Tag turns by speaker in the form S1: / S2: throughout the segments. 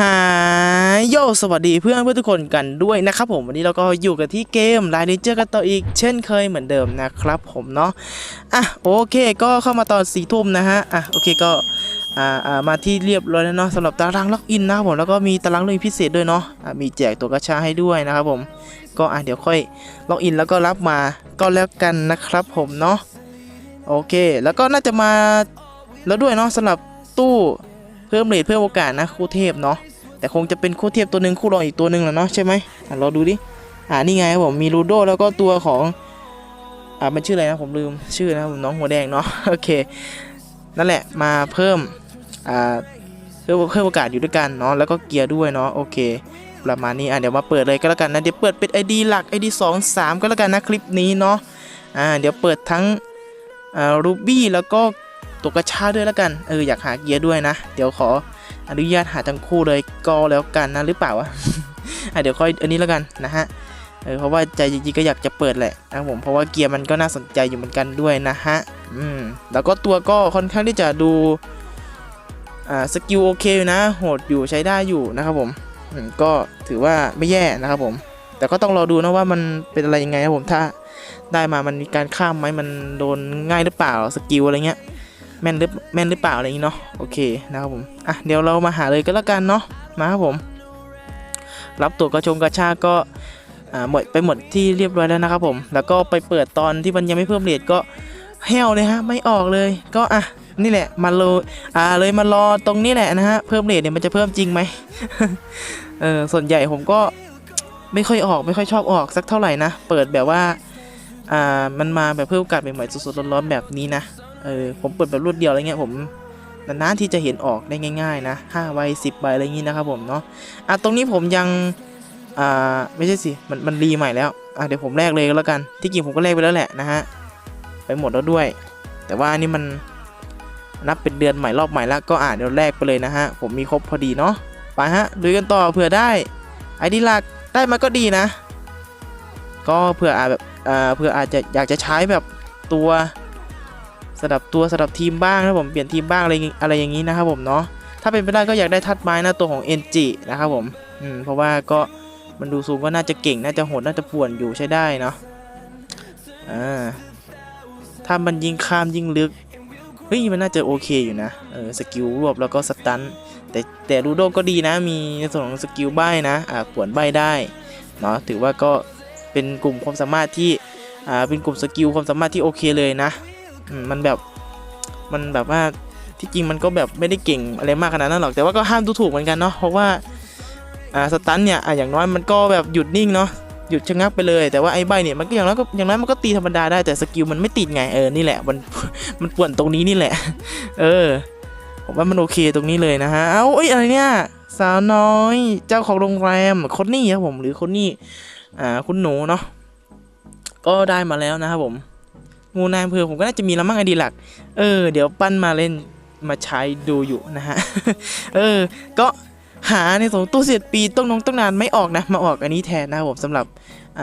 S1: ฮายโยสวัสดีเพื่อนเพื่อนทุกคนกันด้วยนะครับผมวันนี้เราก็อยู่กันที่เกมไลน์เจอร์กันต่ออีก เช่นเคยเหมือนเดิมนะครับผมเนาะอะโอเคก็เข้ามาตอนสี่ทุ่มนะฮะอะโอเคก็อ่าอ่ามาที่เรียบร้อยแล้วเนาะสำหรับตารางล็อกอินนะครับผมแล้วก็มีตารางล็อกอินพิเศษด้วยเนาะอะมีแจกตัวกระชาให้ด้วยนะครับผมก็อะเดี๋ยวค่อยล็อกอินแล้วก็รับมาก็แล้วกันนะครับผมเนาะโอเค แล้วก็น่าจะมาแล้วด้วยเนาะสำหรับตู้ พิ่มเรทเพิ่มโอกาสนะคู่เทพเนาะแต่คงจะเป็นคู่เทียบตัวหนึ่งคู่รองอีกตัวหนึ่งแหละเนาะใช่ไหมอะเราดูดิอ่านี่ไงผมมีลูโดแล้วก็ตัวของอ่ามันชื่ออะไรนะผมลืมชื่อนะผมน้องหัวแดงเนาะโอเคนั่นแหละมาเพิ่มอ่าเพิ่มเพิ่มโอกาสอยู่ด้วยกันเนาะแล้วก็เกียร์ด้วยเนาะโอเคประมาณนี้อะเดี๋ยวมาเปิดเลยก็แล้วกันนะเดี๋ยวเปิดเป็น ID หลัก ID 2 3 ก็แล้วกันนะคลิปนี้เนาะอ่าเดี๋ยวเปิดทั้งอ่ารูบี้แล้วก็ ตัวกระชาด้วยแล้วกัน เอออยากหาเกียร์ด้วยนะ เดี๋ยวขออนุญาตหาทั้งคู่เลยก็แล้วกันนะหรือเปล่าวะอะเดี๋ยวค่อยอันนี้แล้วกันนะฮะ เออเพราะว่าใจจริงๆก็อยากจะเปิดแหละนะผมเพราะว่าเกียร์มันก็น่าสนใจอยู่เหมือนกันด้วยนะฮะ อืมแล้วก็ตัวก็ค่อนข้างที่จะดูอ่าสกิลโอเคนะ โหดอยู่ใช้ได้อยู่นะครับผมอืมก็ถือว่าไม่แย่นะครับผม แต่ก็ต้องรอดูนะว่ามันเป็นอะไรยังไงครับผมถ้าได้มามันมีการข้ามไหมมันโดนง่ายหรือเปล่าสกิลอะไรเงี้ย แม่นหรือแม่นหรือเปล่าอะไรอย่างนี้เนาะโอเคนะครับผมอะเดี๋ยวเรามาหาเลยก็แล้วกันเนาะมาครับผม รับตัวกระชงกระชากก็อ่าหมดไปหมดที่เรียบร้อยแล้วนะครับผม แล้วก็ไปเปิดตอนที่มันยังไม่เพิ่มเรทก็แห้วเลยฮะไม่ออกเลยก็อะนี่แหละมาโลอ่าเลยมารอตรงนี้แหละนะฮะเพิ่มเรทเนี่ยมันจะเพิ่มจริงไหมเออส่วนใหญ่ผมก็ไม่ค่อยออกไม่ค่อยชอบออกสักเท่าไหร่นะ เปิดแบบว่าอ่ามันมาแบบเพิ่มโอกาสใหม่ๆสดๆร้อนๆแบบนี้นะ เออผมเปิดแบบรวดเดียวอะไรเงี้ยผมนานๆที่จะเห็นออกได้ง่าย ๆ นะห้าใบสิบใบอะไรอย่างงี้นะครับผมเนาะอะตรงนี้ผมยังอ่าไม่ใช่สิมันมันรีใหม่แล้วอะเดี๋ยวผมแลกเลยก็แล้วกันที่จริงผมก็แลกไปแล้วแหละนะฮะไปหมดแล้วด้วย แต่ว่านี่มันนับเป็นเดือนใหม่รอบใหม่แล้วก็อะเดี๋ยวแลกไปเลยนะฮะผมมีครบพอดีเนาะไปฮะลุยกันต่อเผื่อได้ไอดีหลักได้มาก็ดีนะ ก็เผื่ออาแบบอ่าเผื่ออาจจะอยากจะใช้แบบตัว สลับตัวสลับทีมบ้างนะผมเปลี่ยนทีมบ้างอะไรอะไรอย่างนี้นะครับผมเนาะถ้าเป็นไปได้ก็อยากได้ทัดไม้นะตัวของ NG นจีนะครับผมอืมเพราะว่าก็มันดูสูงก็น่าจะเก่งน่าจะโหดน่าจะป่วนอยู่ใช้ได้เนาะอ่าถ้ามันยิงข้ามยิงลึกเฮ้ยมันน่าจะโอเคอยู่นะเออสกิลรวบแล้วก็สตันแต่แต่รูโดก็ดีนะมีในส่วนของสกิลใบนะอ่าป่วนใบได้เนาะถือว่าก็เป็นกลุ่มความสามารถที่อ่าเป็นกลุ่มสกิลความสามารถที่โอเคเลยนะ มันแบบมันแบบว่าที่จริงมันก็แบบไม่ได้เก่งอะไรมากขนาดนั้นหรอกแต่ว่าก็ห้ามดูถูกเหมือนกันเนาะเพราะว่าอ่าสตันเนี่ยอะอย่างน้อยมันก็แบบหยุดนิ่งเนาะหยุดชะงักไปเลยแต่ว่าไอ้ใบเนี่ยมันก็อย่างน้อยก็อย่างน้อยมันก็ตีธรรมดาได้แต่สกิลมันไม่ติดไงเออนี่แหละ มันมันป่วนตรงนี้นี่แหละ เออผมว่ามันโอเคตรงนี้เลยนะฮะ เอ้าเอ้ยอะไรเนี่ย สาวน้อย เจ้าของโรงแรมคนนี้ครับผมหรือคนนี้อ่าคุณหนูเนาะก็ได้มาแล้วนะครับผม งูนายอำเภอผมก็น่าจะมีละมั่งไอดีหลัก เออ เดี๋ยวปั้นมาเล่นมาใช้ดูอยู่นะฮะ เออ ก็หาในส่วนตู้เสียดปีต้องนงต้องนานไม่ออกนะ มาออกอันนี้แทนนะครับผมสำหรับ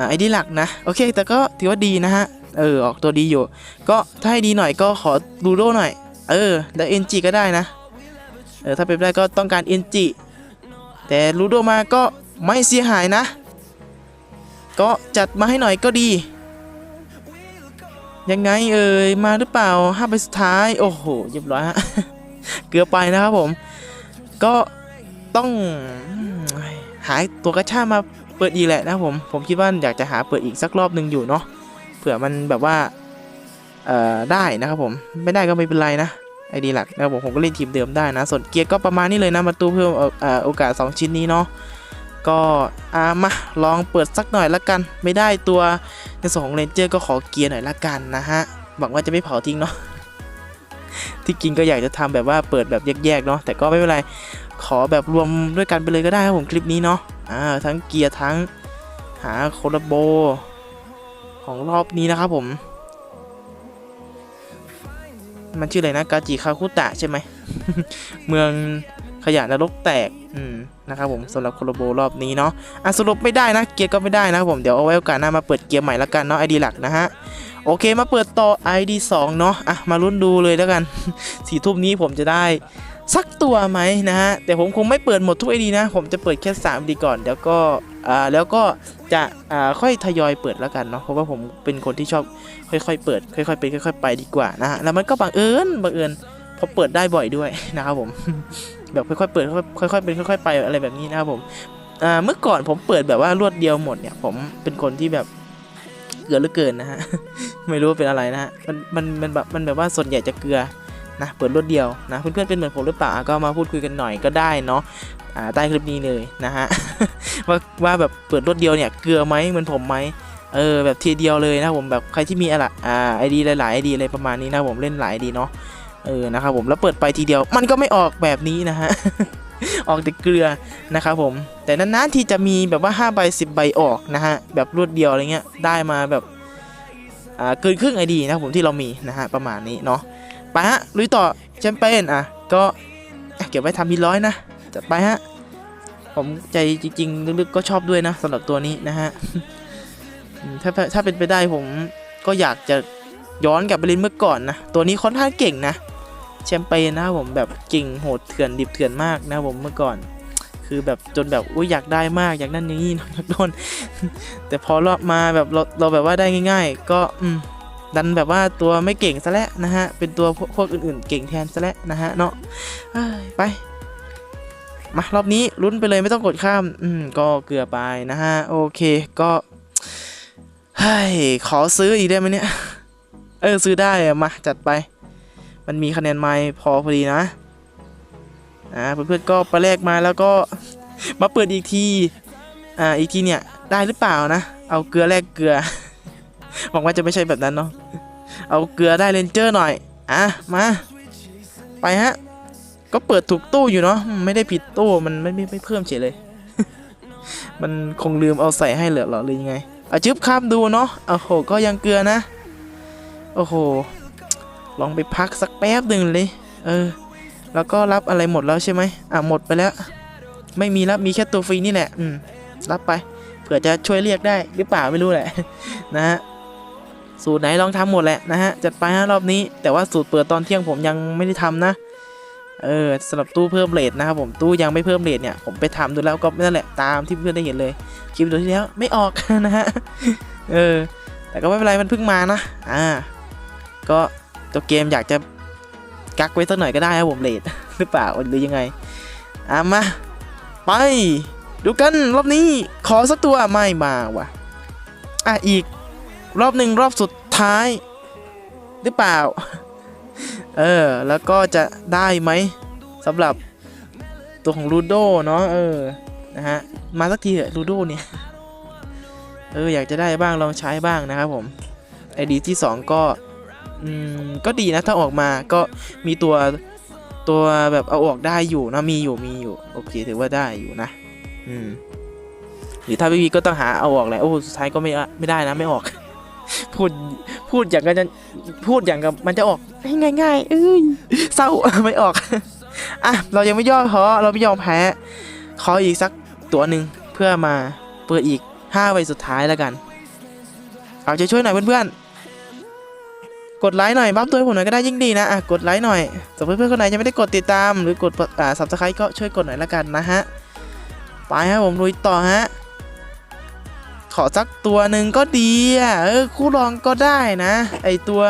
S1: ไอดีหลักนะ โอเค แต่ก็ถือว่าดีนะฮะ เออ ออกตัวดีอยู่ ก็ถ้าให้ดีหน่อยก็ขอดูโดหน่อย เออแต่เอ็นจีก็ได้นะ เออ ถ้าเป็นไปได้ก็ต้องการเอ็นจีแต่รูโดมาก็ไม่เสียหายนะ ก็จัดมาให้หน่อยก็ดี ยังไงเอ่ยมาหรือเปล่าห้าใบสุดท้าย โอ้โหเรียบร้อยฮะเกือบไปนะครับผม ก็ต้องหาตัวกระชามาเปิดอีกแหละนะผมผมคิดว่าอยากจะหาเปิดอีกสักรอบหนึ่งอยู่เนาะเผื่อมันแบบว่าเอ่อได้นะครับผมไม่ได้ก็ไม่เป็นไรนะไอดีหลักนะครับผมผมก็เล่นทีมเดิมได้นะ ส่วนเกียร์ก็ประมาณนี้เลยนะมาตู้เพิ่มเอ่อโอกาส 2 ชิ้นนี้เนาะ ก็อ่ามาลองเปิดสักหน่อยละกัน ไม่ได้ตัวในส่วนของเรนเจอร์ก็ขอเกียร์หน่อยละกันนะฮะหวังว่าจะไม่เผาทิ้งเนาะที่จริงก็อยากจะทำแบบว่าเปิดแบบแยกๆเนาะแต่ก็ไม่เป็นไรขอแบบรวมด้วยกันไปเลยก็ได้ครับผมคลิปนี้เนาะอ่าทั้งเกียร์ทั้งหาโคลาโบ ของรอบนี้นะครับผม มันชื่ออะไรนะกาจิคาคุตะใช่ไหม เมือง ขยะนรกแตกอืมนะครับผมสำหรับโคลาโบรอบนี้เนาะอะสรุปไม่ได้นะเกียร์ก็ไม่ได้นะครับผมเดี๋ยวเอาไว้โอกาสหน้ามาเปิดเกียร์ใหม่ละกันเนาะ ID หลักนะฮะโอเคมาเปิดต่อ ID 2 เนาะอะมาลุ้นดูเลยแล้วกันสี่ทุ่มนี้ผมจะได้สักตัวไหมนะฮะ แต่ผมคงไม่เปิดหมดทุกไอดีนะ ผมจะเปิดแค่3ดีก่อน แล้วก็อ่าแล้วก็จะอ่าค่อยทยอยเปิดแล้วกันเนาะเพราะว่าผมเป็นคนที่ชอบค่อยๆ เปิด ค่อยๆเป็นค่อย ๆ ไปดีกว่านะฮะแล้วมันก็บังเอิญบังเอิญพอเปิดได้บ่อยด้วยนะครับผม แบบค่อยๆเปิดค่อยๆเป็นค่อยๆไปอะไรแบบนี้นะครับผมเมื่อก่อนผมเปิดแบบว่ารวดเดียวหมดเนี่ย ผมเป็นคนที่แบบเกลือเหลือเกินนะฮะ ไม่รู้ว่าเป็นอะไรนะฮะ มันมันมันแบบมันแบบว่าส่วนใหญ่จะเกลือนะ เปิดรวดเดียวนะ เพื่อนๆเป็นเหมือนผมหรือเปล่าก็มาพูดคุยกันหน่อยก็ได้เนาะใต้คลิปนี้เลยนะฮะ ว่าว่าแบบเปิดรวดเดียวเนี่ยเกลือไหมเหมือนผมไหมเออแบบทีเดียวเลยนะผมแบบใครที่มีอะไรอ่าไอดีหลายๆไอดีอะไรประมาณนี้นะผมเล่นหลายดีเนาะ เออนะครับผมแล้วเปิดไปทีเดียว มันก็ไม่ออกแบบนี้นะฮะออกแต่เกลือนะครับผม แต่นานๆที่จะมีแบบว่า5ใบ10 ใบออกนะฮะแบบรวดเดียวอะไรเงี้ยได้มาแบบอ่าเกินครึ่งไอดีนะครับผมที่เรามีนะฮะประมาณนี้เนาะไปฮะลุยต่อแชมเปญอะก็เก็บไว้ทำพีร้อยนะจัดไปฮะผมใจจริงๆลึกๆก็ชอบด้วยนะสำหรับตัวนี้นะฮะถ้าถ้าเป็นไปได้ผมก็อยากจะ ย้อนกลับไปเล่นเมื่อก่อนนะ ตัวนี้ค่อนข้างเก่งนะ แชมเปญนะครับผมแบบเก่งโหดเถื่อนดิบเถื่อนมากนะผมเมื่อก่อน คือแบบจนแบบอุ้ยอยากได้มากอยากนั่นอย่างนี้อยากโดนแต่พอรอบมาแบบเราเราแบบว่าได้ง่าย ๆ ก็อืมดันแบบว่าตัวไม่เก่งซะแล้วนะฮะ เป็นตัวพวกอื่นๆ เก่งแทนซะแล้วนะฮะเนาะไป มารอบนี้ลุ้นไปเลยไม่ต้องกดข้าม อืมก็เกลือไปนะฮะ โอเคก็เฮ้ยขอซื้ออีกได้ไหมเนี่ย เออซื้อได้มา จัดไป มันมีคะแนนไม้พอพอดีนะอ่าเพื่อนๆก็ไปแลกมาแล้วก็มาเปิดอีกทีอ่าอีกทีเนี่ยได้หรือเปล่านะ เอาเกลือแลกเกลือ หวังว่าจะไม่ใช่แบบนั้นเนาะเอาเกลือได้เลนเจอร์หน่อยอะมาไปฮะก็เปิดถูกตู้อยู่เนาะไม่ได้ผิดตู้มันไม่ไม่ไม่เพิ่มเฉยเลย มันคงลืมเอาใส่ให้เหลือหรอหรือยังไงอาจึบข้ามดูเนาะโอ้โหก็ยังเกลือนะ โอ้โห ลองไปพักสักแป๊บหนึ่งเลย เออ แล้วก็รับอะไรหมดแล้วใช่ไหมอะหมดไปแล้ว ไม่มีแล้วมีแค่ตัวฟรีนี่แหละ อืม รับไป เผื่อจะช่วยเรียกได้หรือเปล่าไม่รู้แหละ นะฮะ สูตรไหนลองทำหมดแหละนะฮะ จัดไปฮะรอบนี้ แต่ว่าสูตรเปิดตอนเที่ยงผมยังไม่ได้ทำนะ เออสำหรับตู้เพิ่มเลทนะครับผม ตู้ยังไม่เพิ่มเลทเนี่ย ผมไปทำดูแล้วก็นั่นแหละ ตามที่เพื่อนได้เห็นเลย คลิปดูที่แล้วไม่ออกนะฮะ เออแต่ก็ไม่เป็นไรมันเพิ่งมานะ อ่า ก็ตัวเกมอยากจะกักไว้สักหน่อยก็ได้ครับผมเลทหรือเปล่าหรือยังไงอะมาไป ดูกันรอบนี้ขอสักตัวไม่มาว่ะอะอีกรอบหนึ่งรอบสุดท้าย หรือเปล่า เออ แล้วก็จะได้ไหมสำหรับตัวของลูโดเนาะเออนะฮะมาสักทีเถอะลูโดเนี่ยเอออยากจะได้บ้างลองใช้บ้างนะครับผมไอดีที่ 2 ก็ อืมก็ดีนะถ้าออกมาก็มีตัวตัวแบบเอาออกได้อยู่นะมีอยู่มีอยู่โอเคถือว่าได้อยู่นะ อืมหรือถ้าไม่มีก็ต้องหาเอาออกแหละโอ้สุดท้ายก็ไม่ไม่ได้นะไม่ออก พูดพูดอย่างกันจะพูดอย่างกับมันจะออกง่ายๆเอ้ยเศร้าไม่ออกอะเรายังไม่ย่อท้อเราไม่ยอมแพ้ขออีกสักตัวหนึ่งเพื่อมาเปิดอีกห้าใบสุดท้ายแล้วกัน เอาใจช่วยหน่อยเพื่อนๆ กดไลค์หน่อยบัฟตัวให้ผมหน่อยก็ได้ยิ่งดีนะอะกดไลค์หน่อยสำหรับเพื่อนๆคนไหนยังไม่ได้กดติดตาม หรือกดอ่าซับสไครต์ก็ช่วยกดหน่อยละกันนะฮะไปฮะผมลุยต่อฮะขอสักตัวหนึ่งก็ดีอะเออคู่รองก็ได้นะ ไอตัว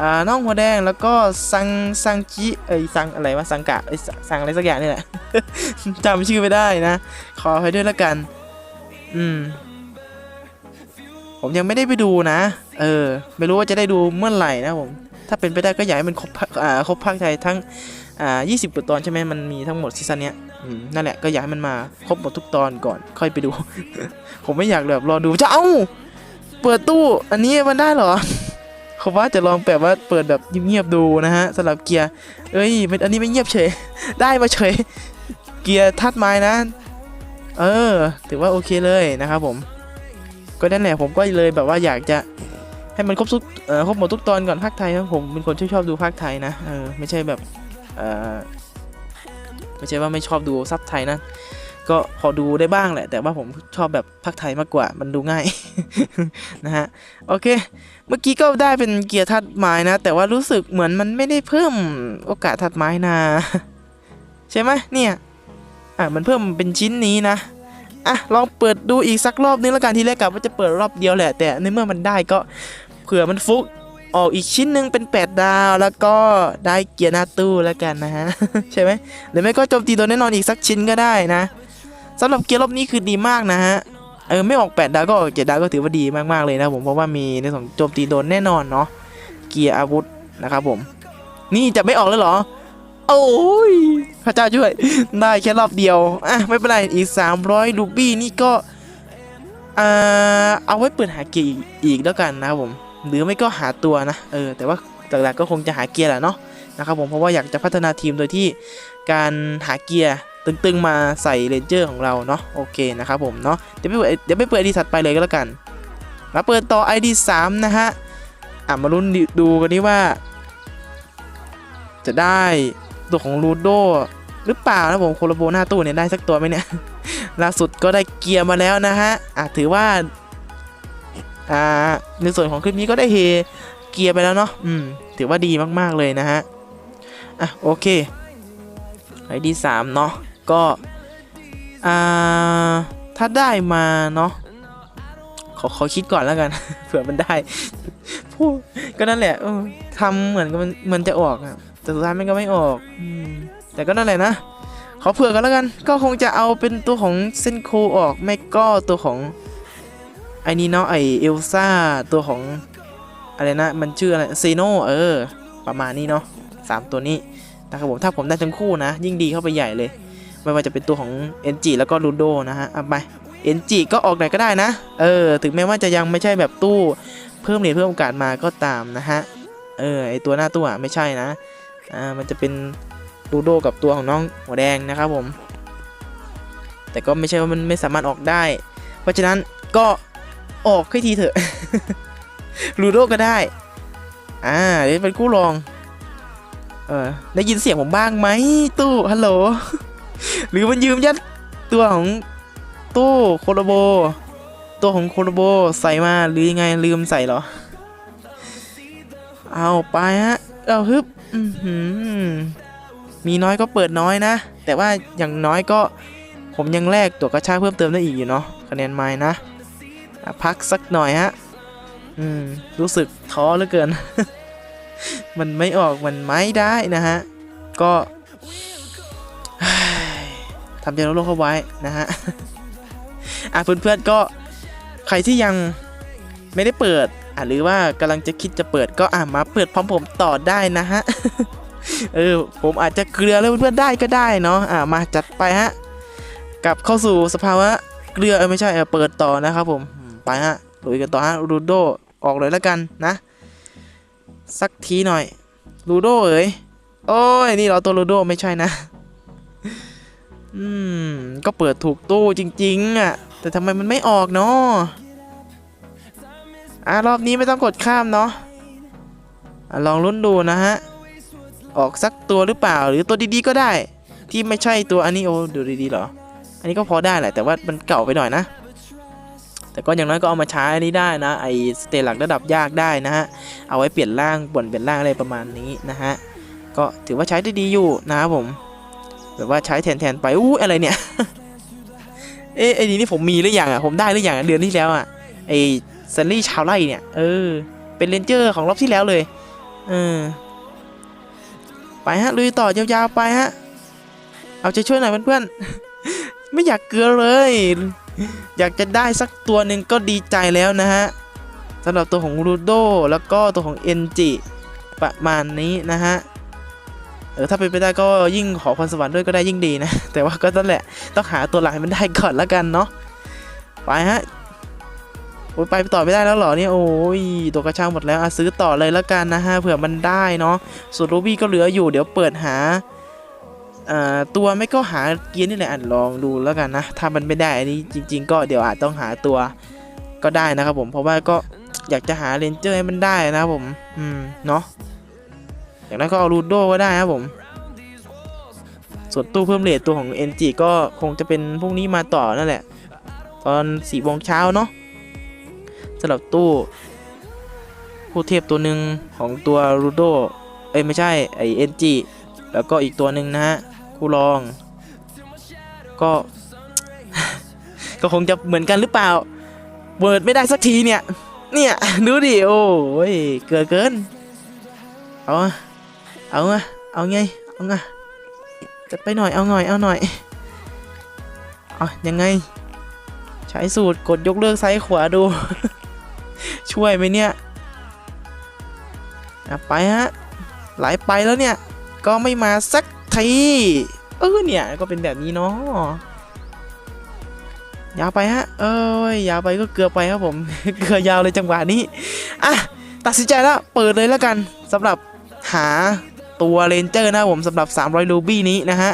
S1: อ่าน้องหัวแดงแล้วก็ซังซังจิเอ้ยซังอะไรวะซังกะไอซังอะไรสักอย่างนี่แหละจำชื่อไม่ได้นะ ขอให้ด้วยละกัน อืมผมยังไม่ได้ไปดูนะ เออ ไม่รู้ว่าจะได้ดูเมื่อไหร่นะผม ถ้าเป็นไปได้ก็อยากให้มันครบภาคอ่าครบภาคไทยทั้งอ่า20กว่าตอนใช่ไหมมันมีทั้งหมดซีซั่นเนี้ยนั่นแหละก็อยากให้มันมาครบหมดทุกตอนก่อนค่อยไปดู ผมไม่อยากแบบรอดูจะเอ้าเปิดตู้อันนี้มันได้เหรอผมว่าจะลองแบบว่าเปิดแบบเงียบๆดูนะฮะสำหรับเกียร์เอ้ยมันอันนี้ไม่เงียบเฉย ได้มาเฉย เกียร์ทัดไม้นะ เออ ถือว่าโอเคเลยนะครับผม ก็นั่นแหละผมก็เลยแบบว่าอยากจะ ให้มันครบทุกครบหมดทุกตอนก่อนภาคไทยครับผมเป็นคนที่ชอบดูภาคไทยนะเออไม่ใช่แบบเออไม่ใช่ว่าไม่ชอบดูซับไทยนะก็พอดูได้บ้างแหละ แต่ว่าผมชอบแบบภาคไทยมากกว่ามันดูง่ายนะฮะโอเค เมื่อกี้ก็ได้เป็นเกียร์ทัดไม้นะ แต่ว่ารู้สึกเหมือนมันไม่ได้เพิ่มโอกาสทัดไม้นะ ใช่ไหมเนี่ยอะมันเพิ่มเป็นชิ้นนี้นะอะลองเปิดดูอีกสักรอบนึงแล้วกันที่แรกกะว่าจะเปิดรอบเดียวแหละ แต่ในเมื่อมันได้ก็ เผื่อมันฟุกออกอีกชิ้นหนึ่งเป็น 8 ดาวแล้วก็ได้เกียร์หน้าตู้แล้วกันนะฮะ ใช่ไหมหรือไม่ก็โจมตีโดนแน่นอนอีกสักชิ้นก็ได้นะสำหรับเกียร์รอบนี้คือดีมากนะฮะเออไม่ออก 8 ดาวก็ออก7ดาวก็ถือว่าดีมากๆเลยนะผมเพราะว่ามีในส่วนของโจมตีโดนแน่นอนเนาะเกียร์อาวุธนะครับผม นี่จะไม่ออกแล้วเหรอ โอ้ยพระเจ้าช่วย ได้แค่รอบเดียวอะไม่เป็นไรอีก 300ลูบี้นี่ก็อ่าเอาไว้เปิดหาเกียร์อีกอีกแล้วกันนะครับผม หรือไม่ก็หาตัวนะเออแต่ว่าหลักๆก็คงจะหาเกียร์แหละเนาะนะครับผมเพราะว่าอยากจะพัฒนาทีมโดยที่การหาเกียร์ตึงๆมาใส่เรนเจอร์ของเราเนาะโอเคนะครับผมเนาะเดี๋ยวไปเปิดเดี๋ยวไปเปิดไอดีถัดไปเลยก็แล้วกัน มาเปิดต่อ ID 3นะฮะอะมาลุ้นดูกันนี่ว่า จะได้ตัวของลูโดหรือเปล่านะผมโคโลโบหน้าตู้เนี่ยได้สักตัวไหมเนี่ยล่าสุดก็ได้เกียร์มาแล้วนะฮะอะถือว่า อ่าในส่วนของคลิปนี้ก็ได้เฮเกียร์ไปแล้วเนาะอืมถือว่าดีมากๆเลยนะฮะอะโอเคไอดีสามเนาะก็อ่าถ้าได้มาเนาะขอขอคิดก่อนแล้วกัน เผื่อมันได้พูดก็นั่นแหละออทำเหมือนกับมันมันจะออกอะแต่สุดท้ายมันก็ไม่ออกอแต่ก็นั่นแหละนะขอเผื่อกันแล้วกัน ก็คงจะเอาเป็นตัวของเซนโคออกไม่ก็ตัวของ อ้นี่เนาะไอเอลซ่าตัวของอะไรนะมันชื่ออะไรเซโนเออ ประมาณนี้เนาะสามตัวนี้นะครับผมถ้าผมได้ทั้งคู่นะ ยิ่งดีเข้าไปใหญ่เลย ไม่ว่าจะเป็นตัวของ NG แล้วก็ลูโดนะฮะเอาไป NG ก็ออกไหนก็ได้นะ เออ ถึงแม้ว่าจะยังไม่ใช่แบบตู้เพิ่มเหรียญเพิ่มโอกาสมาก็ตามนะฮะเออไอตัวหน้าตู้อะไม่ใช่นะอ่ามันจะเป็นลูโดกับตัวของน้องหัวแดงนะครับผม แต่ก็ไม่ใช่ว่ามันไม่สามารถออกได้ เพราะฉะนั้นก็ ออกให้ทีเถอะลูโดก็ได้ อ่าเดี๋ยวเป็นคู่รอง เออได้ยินเสียงผมบ้างไหมตู้ฮัลโหล หรือมันยืมยัดตัวของตู้โคโลโบ ตัวของโคโลโบใส่มาหรือยังไงลืมใส่เหรอ เอาไปฮะเอาฮึบมีน้อยก็เปิดน้อยนะ แต่ว่าอย่างน้อยก็ผมยังแลกตัวกระชากเพิ่มเติมได้อีกอยู่เนาะคะแนนไม้นะ พักสักหน่อยฮะ อืม รู้สึกท้อเหลือเกิน มันไม่ออกมันไม่ได้นะฮะ ก็ทำใจลดโลกเข้าไว้นะฮะ อะเพื่อนๆก็ใครที่ยังไม่ได้เปิดอะหรือว่ากำลังจะคิดจะเปิดก็อะมาเปิดพร้อมผมต่อได้นะฮะเออผมอาจจะเกลือแล้วเพื่อนๆได้ก็ได้เนาะอะมาจัดไปฮะกลับเข้าสู่สภาวะเกลือเออไม่ใช่เออเปิดต่อนะครับผม ไปฮะลุยกันต่อฮะรูโดออกเลยแล้วกันนะ สักทีหน่อยรูโดเอ๋ยโอ้ยนี่เราตัวรูโดไม่ใช่นะอืมก็เปิดถูกตู้จริงๆอะแต่ทำไมมันไม่ออกเนาะอะรอบนี้ไม่ต้องกดข้ามเนาะอะลองลุ้นดูนะฮะ ออกสักตัวหรือเปล่าหรือตัวดีๆก็ได้ ที่ไม่ใช่ตัวอันนี้โอ้ดูดีๆเหรอ อันนี้ก็พอได้แหละแต่ว่ามันเก่าไปหน่อยนะ แต่ก็อย่างน้อยก็เอามาใช้นี้ได้นะ ไอสเตลหลักระดับยากได้นะฮะ เอาไว้เปลี่ยนร่างบ่นเปลี่ยนร่างอะไรประมาณนี้นะฮะ ก็ถือว่าใช้ได้ดีอยู่นะครับผม แบบว่าใช้แทนแทนๆไป อู้อะไรเนี่ย เอ๊ะไอ้นี่นี่ผมมีหรือยังอะ ผมได้หรือยังเดือนที่แล้วอะ ไอซันลี่ชาวไร่เนี่ย เออ เป็นเรนเจอร์ของรอบที่แล้วเลย เออ ไปฮะลุยต่อยาวๆไปฮะ เอาใจช่วยหน่อยเพื่อนๆ ไม่อยากเกลือเลย อยากจะได้สักตัวหนึ่งก็ดีใจแล้วนะฮะสำหรับตัวของรูโดแล้วก็ตัวของเอ็นจิประมาณนี้นะฮะเออถ้าเป็นไปได้ก็ยิ่งขอพรสวรรค์ด้วยก็ได้ยิ่งดีนะ แต่ว่าก็นั่นแหละต้องหาตัวหลักให้มันได้ก่อนละกันเนาะไปฮะโอ้ยไปต่อไม่ได้แล้วเหรอเนี่ยโอ้ยตัวกระช่างหมดแล้วอะซื้อต่อเลยละกันนะฮะเผื่อมันได้เนาะส่วนรูบี้ก็เหลืออยู่เดี๋ยวเปิดหา ตัวไม่ก็หาเกียร์นี่แหละลองดูแล้วกันนะ ถ้ามันไม่ได้อันนี้จริง ๆ ก็เดี๋ยวอาจต้องหาตัวก็ได้นะครับผม เพราะว่าก็อยากจะหาเรนเจอร์ให้มันได้นะครับผม อืม เนาะอย่างนั้นก็เอารูโดก็ได้ครับผม ส่วนตู้เพิ่มเลทตัวของ NG ก็คงจะเป็นพวกนี้มาต่อนั่นแหละ ตอนสี่โมงเช้าเนาะสำหรับตู้ผู้เทพตัวหนึ่งของตัวรูโดเอ้ยไม่ใช่ไอ NG แล้วก็อีกตัวหนึ่งนะฮะ คู่รอง ก็ ก็คงจะเหมือนกันหรือเปล่าเวิร์ดไม่ได้สักทีเนี่ย เนี่ยดูดิโอ้ยเกินเกิน เอาอะเอาอะเอาไงเอาไงจะไปหน่อยเอาหน่อยเอาหน่อยเอายังไง ใช้สูตรกดยกเลิกซ้ายขวาดู ช่วยไหมเนี่ยไปฮะไหลไปแล้วเนี่ย ก็ไม่มาสัก ทีเออเนี่ยก็เป็นแบบนี้เนาะยาวไปฮะ เอ้ยยาวไปก็เกือบไปครับผม เกือบยาวเลยจังหวะนี้ อะ ตัดสินใจแล้วเปิดเลยแล้วกันสำหรับหาตัวเรนเจอร์นะผมสำหรับ 300 รูบี้นี้นะฮะ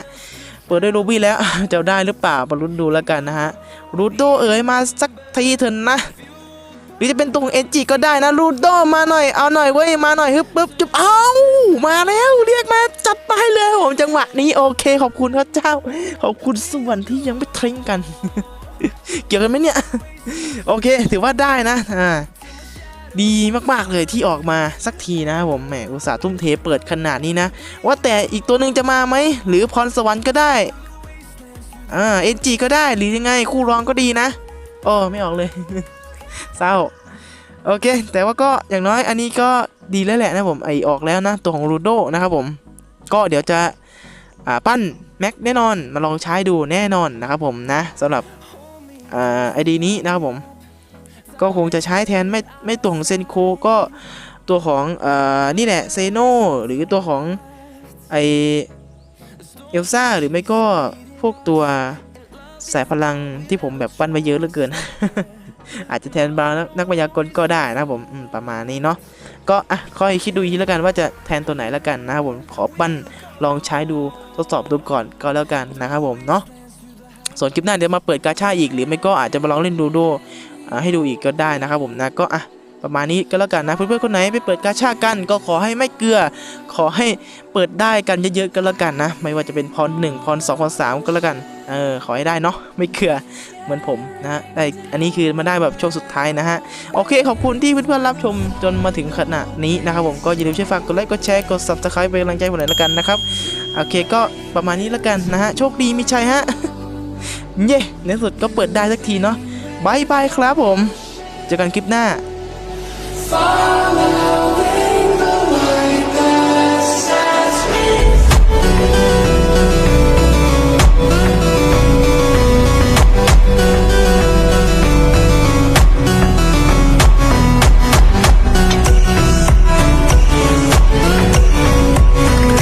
S1: เปิดด้วยรูบี้แล้วจะได้หรือเปล่ามาลุ้นดูแล้วกันนะฮะรูโดเอ๋ยมาสักทีเถอะนะ หรือจะเป็นตัวของเอ็นจีก็ได้นะรูโดมาหน่อยเอาหน่อยเว้ยมาหน่อยฮึบปึ๊บจุบเอามาแล้วเรียกมาจัดไปเลยผมจังหวะนี้โอเค ขอบคุณพระเจ้า ขอบคุณส่วนที่ยังไม่ทิ้งกัน เกี่ยวกันไหมเนี่ยโอเค ถือว่าได้นะอ่าดีมากๆเลยที่ออกมาสักทีนะผมแหมอุตส่าห์ทุ่มเทเปิดขนาดนี้นะ ว่าแต่อีกตัวหนึ่งจะมาไหมหรือพรสวรรค์ก็ได้อ่าเอ็นจีก็ได้หรือยังไงคู่รองก็ดีนะโอ้ไม่ออกเลย เศร้าโอเค แต่ว่าก็อย่างน้อยอันนี้ก็ดีแล้วแหละนะผมไอออกแล้วนะ ตัวของรูโดนะครับผม ก็เดี๋ยวจะอ่าปั้นแม็กแน่นอนมาลองใช้ดูแน่นอนนะครับผมนะสำหรับอ่าไอดีนี้นะครับผม ก็คงจะใช้แทนไม่ไม่ตัวของเซนโคก็ตัวของอ่อนี่แหละเซโนหรือตัวของไอเอลซ่าหรือไม่ก็พวกตัวสายพลังที่ผมแบบปั้นไว้เยอะเหลือเกิน อาจจะแทนบานักพยากลก็ได้นะผมประมาณนี้เนาะก็อะค่อยคิดดูทีแล้วกันว่าจะแทนตัวไหนแล้วกันนะครับผมขอปั้นลองใช้ดูทดสอบดูก่อนก็แล้วกันนะครับผมเนาะส่วนคลิปหน้าเดี๋ยวมาเปิดกาชาอีกหรือไม่ก็อาจจะมาลองเล่นดูดูให้ดูอีกก็ได้นะครับผมนะก็อะ ประมาณนี้ก็แล้วกันนะเพื่อนๆคนไหนไปเปิดกาชากันก็ขอให้ไม่เกลือ ขอให้เปิดได้กันเยอะๆก็แล้วกันนะ ไม่ว่าจะเป็นพรหนึ่งพรสองพรสามก็แล้วกันเออขอให้ได้เนาะไม่เกลือเหมือนผมนะฮะได้อันนี้คือมาได้แบบช่วงสุดท้ายนะฮะโอเคขอบคุณที่เพื่อนๆรับชมจนมาถึงขณะนี้นะครับผมก็อย่าลืมช่วยฝากกดไลค์กดแชร์กด subscribe เป็นกำลังใจผมหน่อยล้วกันนะครับโอเคก็ประมาณนี้แล้วกันนะฮะโชคดีมีชัยฮะเย่ในสุดก็เปิดได้สักทีเนาะบายบายครับผม เจอกันคลิปหน้า
S2: follow.